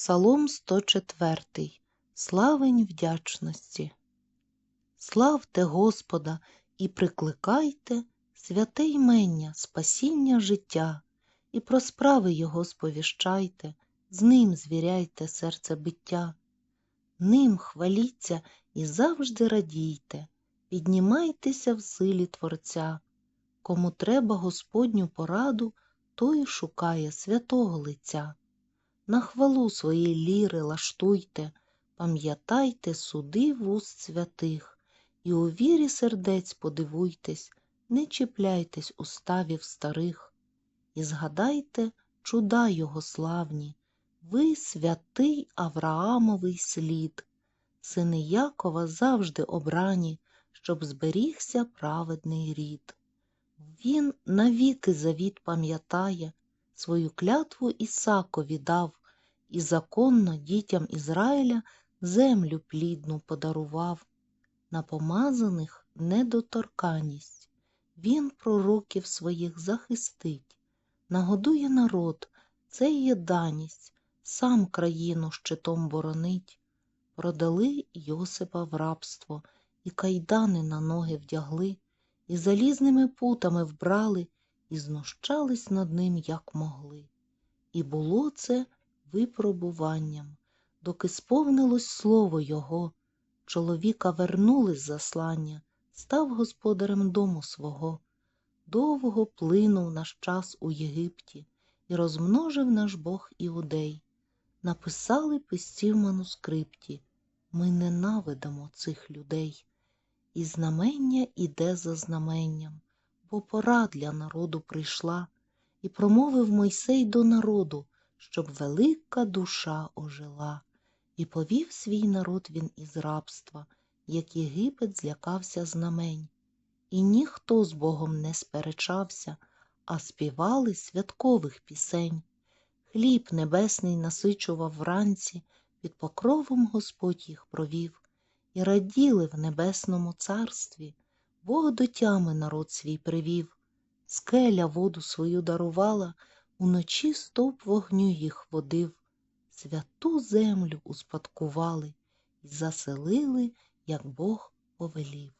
Псалом 104. Славень вдячності. Славте Господа і прикликайте святе ймення, спасіння життя, і про справи Його сповіщайте, з ним звіряйте серце биття. Ним хваліться і завжди радійте, піднімайтеся в силі Творця. Кому треба Господню пораду, той шукає святого лиця. На хвалу свої ліри лаштуйте, пам'ятайте суди вуст святих, і у вірі сердець подивуйтесь, не чіпляйтесь уставів старих, і згадайте чуда його славні, ви святий Авраамовий слід, сини Якова завжди обрані, щоб зберігся праведний рід. Він навіки завіт пам'ятає, свою клятву Ісакові дав, і законно дітям Ізраїля землю плідну подарував. На помазаних недоторканість, Він пророків своїх захистить, нагодує народ, це є даність, сам країну щитом боронить. Продали Йосипа в рабство, і кайдани на ноги вдягли, і залізними путами вбрали, і знущались над ним, як могли. І було це випробуванням, доки сповнилось слово його, чоловіка вернули з заслання, став господарем дому свого. Довго плинув наш час у Єгипті, і розмножив наш Бог іудей. Написали писці в манускрипті Ми ненавидимо цих людей. І знамення іде за знаменням, бо пора для народу прийшла, і промовив Мойсей до народу, щоб велика душа ожила, і повів свій народ він із рабства, як Єгипет злякався знамень. І ніхто з Богом не сперечався, а співали святкових пісень. Хліб небесний насичував вранці, під покровом Господь їх провів, і раділи в небесному царстві, Бог до тями народ свій привів, скеля воду свою дарувала, уночі стовп вогню їх водив, святу землю успадкували і заселили, як Бог повелів.